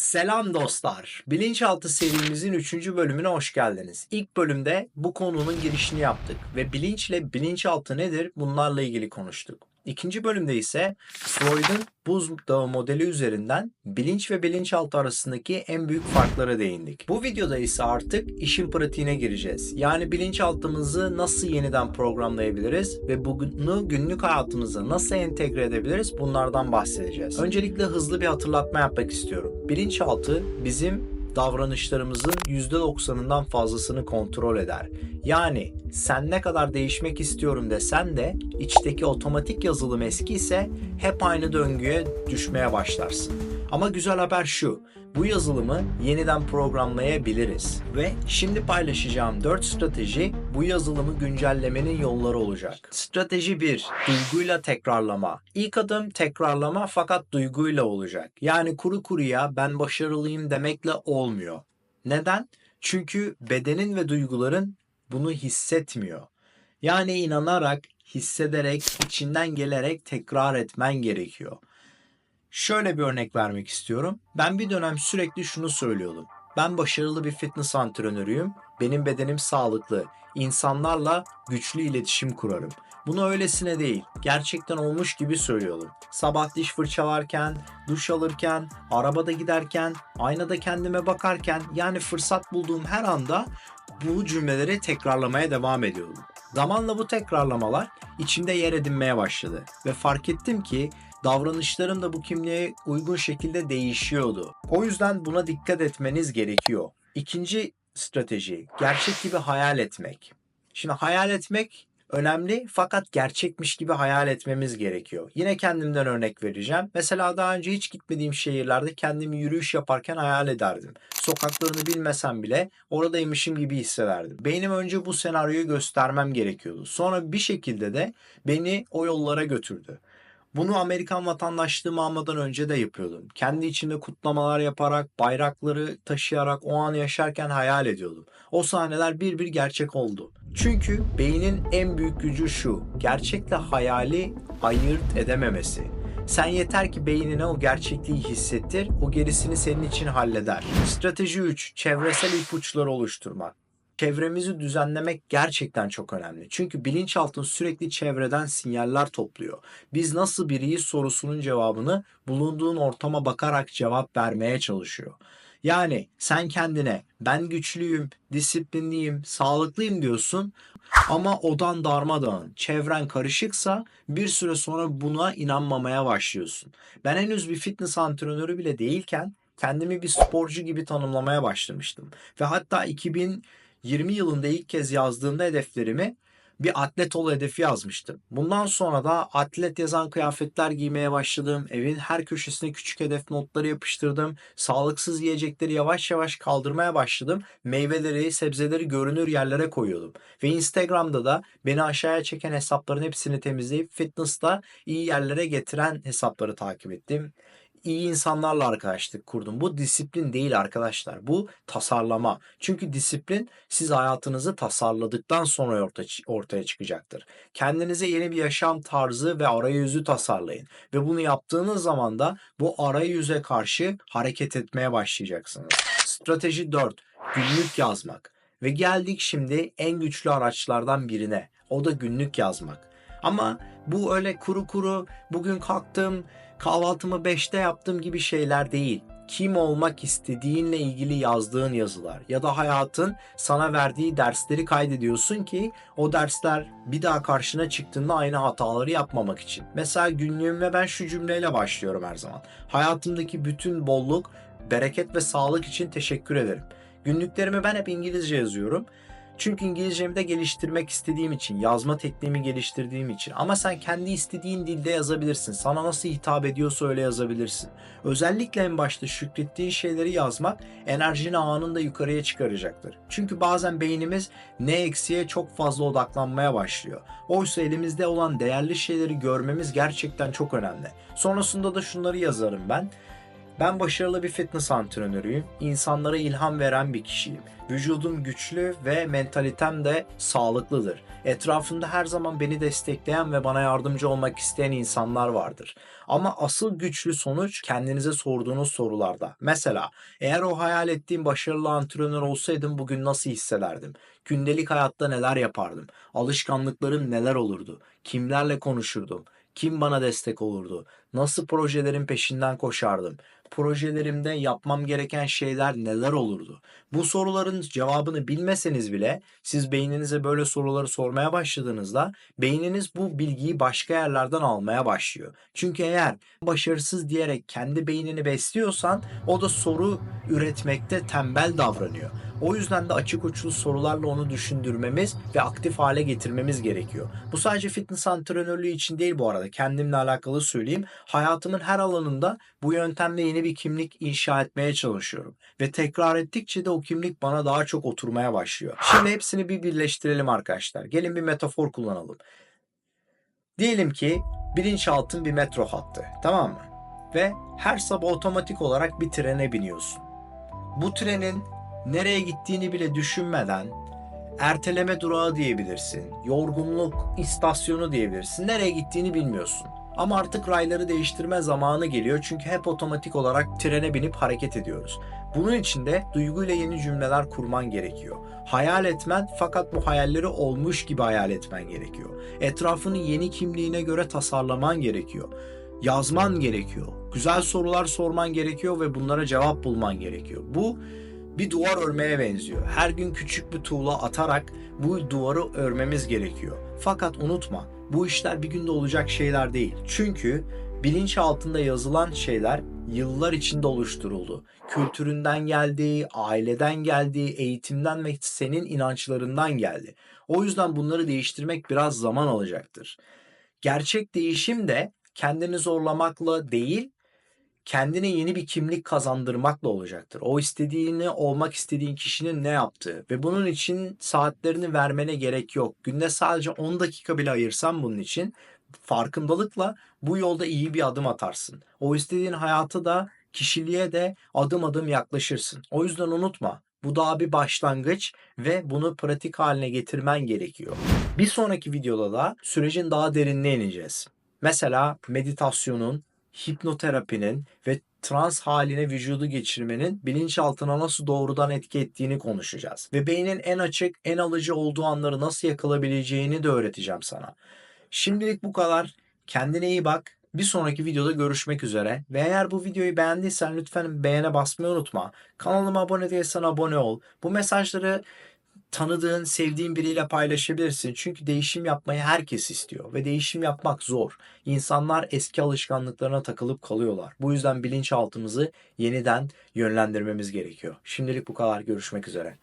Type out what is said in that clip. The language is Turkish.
Selam dostlar. Bilinçaltı serimizin 3. bölümüne hoş geldiniz. İlk bölümde bu konunun girişini yaptık ve bilinçle bilinçaltı nedir bunlarla ilgili konuştuk. İkinci bölümde ise Freud'un buzdağı modeli üzerinden bilinç ve bilinçaltı arasındaki en büyük farklara değindik. Bu videoda ise artık işin pratiğine gireceğiz. Yani bilinçaltımızı nasıl yeniden programlayabiliriz ve bunu günlük hayatımıza nasıl entegre edebiliriz bunlardan bahsedeceğiz. Öncelikle hızlı bir hatırlatma yapmak istiyorum. Bilinçaltı bizim davranışlarımızın %90'ından fazlasını kontrol eder. Yani sen ne kadar değişmek istiyorum desen de içteki otomatik yazılım eski ise hep aynı döngüye düşmeye başlarsın. Ama güzel haber şu. Bu yazılımı yeniden programlayabiliriz. Ve şimdi paylaşacağım 4 strateji bu yazılımı güncellemenin yolları olacak. Strateji 1. Duyguyla tekrarlama. İlk adım tekrarlama fakat duyguyla olacak. Yani kuru kuruya ben başarılıyım demekle olmuyor. Neden? Çünkü bedenin ve duyguların bunu hissetmiyor. Yani inanarak, hissederek, içinden gelerek tekrar etmen gerekiyor. Şöyle bir örnek vermek istiyorum. Ben bir dönem sürekli şunu söylüyordum. Ben başarılı bir fitness antrenörüyüm. Benim bedenim sağlıklı. İnsanlarla güçlü iletişim kurarım. Bunu öylesine değil, gerçekten olmuş gibi söylüyordum. Sabah diş fırçalarken, duş alırken, arabada giderken, aynada kendime bakarken yani fırsat bulduğum her anda bu cümleleri tekrarlamaya devam ediyordum. Zamanla bu tekrarlamalar içimde yer edinmeye başladı ve fark ettim ki davranışlarım da bu kimliğe uygun şekilde değişiyordu. O yüzden buna dikkat etmeniz gerekiyor. İkinci strateji gerçek gibi hayal etmek. Şimdi hayal etmek önemli fakat gerçekmiş gibi hayal etmemiz gerekiyor. Yine kendimden örnek vereceğim. Mesela daha önce hiç gitmediğim şehirlerde kendimi yürüyüş yaparken hayal ederdim. Sokaklarını bilmesem bile oradaymışım gibi hissederdim. Beynim önce bu senaryoyu göstermem gerekiyordu. Sonra bir şekilde de beni o yollara götürdü. Bunu Amerikan vatandaşlığımı almadan önce de yapıyordum. Kendi içimde kutlamalar yaparak, bayrakları taşıyarak o anı yaşarken hayal ediyordum. O sahneler bir bir gerçek oldu. Çünkü beynin en büyük gücü şu. Gerçekle hayali ayırt edememesi. Sen yeter ki beynine o gerçekliği hissettir, o gerisini senin için halleder. Strateji 3. Çevresel ipuçları oluşturmak çevremizi düzenlemek gerçekten çok önemli. Çünkü bilinçaltın sürekli çevreden sinyaller topluyor. Biz nasıl biriyiz sorusunun cevabını bulunduğun ortama bakarak cevap vermeye çalışıyor. Yani sen kendine ben güçlüyüm, disiplinliyim, sağlıklıyım diyorsun ama odan darmadağın, çevren karışıksa bir süre sonra buna inanmamaya başlıyorsun. Ben henüz bir fitness antrenörü bile değilken kendimi bir sporcu gibi tanımlamaya başlamıştım. Ve hatta 2000 20 yılında ilk kez yazdığımda hedeflerimi bir atlet ol hedefi yazmıştım. Bundan sonra da atlet yazan kıyafetler giymeye başladım. Evin her köşesine küçük hedef notları yapıştırdım. Sağlıksız yiyecekleri yavaş yavaş kaldırmaya başladım. Meyveleri, sebzeleri görünür yerlere koyuyordum. Ve Instagram'da da beni aşağıya çeken hesapların hepsini temizleyip fitness'ta iyi yerlere getiren hesapları takip ettim iyi insanlarla arkadaşlık kurdum. Bu disiplin değil arkadaşlar. Bu tasarlama. Çünkü disiplin siz hayatınızı tasarladıktan sonra ortaya çıkacaktır. Kendinize yeni bir yaşam tarzı ve arayüzü tasarlayın. Ve bunu yaptığınız zaman da bu arayüze karşı hareket etmeye başlayacaksınız. Strateji 4. Günlük yazmak. Ve geldik şimdi en güçlü araçlardan birine. O da günlük yazmak. Ama bu öyle kuru kuru bugün kalktım kahvaltımı 5'te yaptım gibi şeyler değil. Kim olmak istediğinle ilgili yazdığın yazılar ya da hayatın sana verdiği dersleri kaydediyorsun ki o dersler bir daha karşına çıktığında aynı hataları yapmamak için. Mesela günlüğüme ben şu cümleyle başlıyorum her zaman. Hayatımdaki bütün bolluk, bereket ve sağlık için teşekkür ederim. Günlüklerimi ben hep İngilizce yazıyorum çünkü İngilizcemi de geliştirmek istediğim için, yazma tekniğimi geliştirdiğim için. Ama sen kendi istediğin dilde yazabilirsin. Sana nasıl hitap ediyorsa öyle yazabilirsin. Özellikle en başta şükrettiğin şeyleri yazmak enerjini anında yukarıya çıkaracaktır. Çünkü bazen beynimiz ne eksiğe çok fazla odaklanmaya başlıyor. Oysa elimizde olan değerli şeyleri görmemiz gerçekten çok önemli. Sonrasında da şunları yazarım ben. Ben başarılı bir fitness antrenörüyüm. İnsanlara ilham veren bir kişiyim. Vücudum güçlü ve mentalitem de sağlıklıdır. Etrafımda her zaman beni destekleyen ve bana yardımcı olmak isteyen insanlar vardır. Ama asıl güçlü sonuç kendinize sorduğunuz sorularda. Mesela eğer o hayal ettiğim başarılı antrenör olsaydım bugün nasıl hissederdim? Gündelik hayatta neler yapardım? Alışkanlıklarım neler olurdu? Kimlerle konuşurdum? Kim bana destek olurdu? Nasıl projelerin peşinden koşardım? Projelerimde yapmam gereken şeyler neler olurdu? Bu soruların cevabını bilmeseniz bile siz beyninize böyle soruları sormaya başladığınızda beyniniz bu bilgiyi başka yerlerden almaya başlıyor. Çünkü eğer başarısız diyerek kendi beynini besliyorsan o da soru üretmekte tembel davranıyor. O yüzden de açık uçlu sorularla onu düşündürmemiz ve aktif hale getirmemiz gerekiyor. Bu sadece fitness antrenörlüğü için değil bu arada. Kendimle alakalı söyleyeyim. Hayatımın her alanında bu yöntemle yeni bir kimlik inşa etmeye çalışıyorum. Ve tekrar ettikçe de o kimlik bana daha çok oturmaya başlıyor. Şimdi hepsini bir birleştirelim arkadaşlar. Gelin bir metafor kullanalım. Diyelim ki bilinçaltın bir metro hattı. Tamam mı? Ve her sabah otomatik olarak bir trene biniyorsun. Bu trenin nereye gittiğini bile düşünmeden erteleme durağı diyebilirsin, yorgunluk istasyonu diyebilirsin. Nereye gittiğini bilmiyorsun. Ama artık rayları değiştirme zamanı geliyor çünkü hep otomatik olarak trene binip hareket ediyoruz. Bunun için de duyguyla yeni cümleler kurman gerekiyor. Hayal etmen fakat bu hayalleri olmuş gibi hayal etmen gerekiyor. Etrafını yeni kimliğine göre tasarlaman gerekiyor. Yazman gerekiyor. Güzel sorular sorman gerekiyor ve bunlara cevap bulman gerekiyor. Bu bir duvar örmeye benziyor. Her gün küçük bir tuğla atarak bu duvarı örmemiz gerekiyor. Fakat unutma bu işler bir günde olacak şeyler değil. Çünkü bilinç altında yazılan şeyler yıllar içinde oluşturuldu. Kültüründen geldi, aileden geldi, eğitimden ve senin inançlarından geldi. O yüzden bunları değiştirmek biraz zaman alacaktır. Gerçek değişim de kendini zorlamakla değil, kendine yeni bir kimlik kazandırmakla olacaktır. O istediğini olmak istediğin kişinin ne yaptığı ve bunun için saatlerini vermene gerek yok. Günde sadece 10 dakika bile ayırsan bunun için farkındalıkla bu yolda iyi bir adım atarsın. O istediğin hayata da kişiliğe de adım adım yaklaşırsın. O yüzden unutma. Bu daha bir başlangıç ve bunu pratik haline getirmen gerekiyor. Bir sonraki videoda da sürecin daha derinine ineceğiz. Mesela meditasyonun, hipnoterapinin ve trans haline vücudu geçirmenin bilinçaltına nasıl doğrudan etki ettiğini konuşacağız. Ve beynin en açık, en alıcı olduğu anları nasıl yakalabileceğini de öğreteceğim sana. Şimdilik bu kadar. Kendine iyi bak. Bir sonraki videoda görüşmek üzere. Ve eğer bu videoyu beğendiysen lütfen beğene basmayı unutma. Kanalıma abone değilsen abone ol. Bu mesajları tanıdığın, sevdiğin biriyle paylaşabilirsin. Çünkü değişim yapmayı herkes istiyor ve değişim yapmak zor. İnsanlar eski alışkanlıklarına takılıp kalıyorlar. Bu yüzden bilinçaltımızı yeniden yönlendirmemiz gerekiyor. Şimdilik bu kadar. Görüşmek üzere.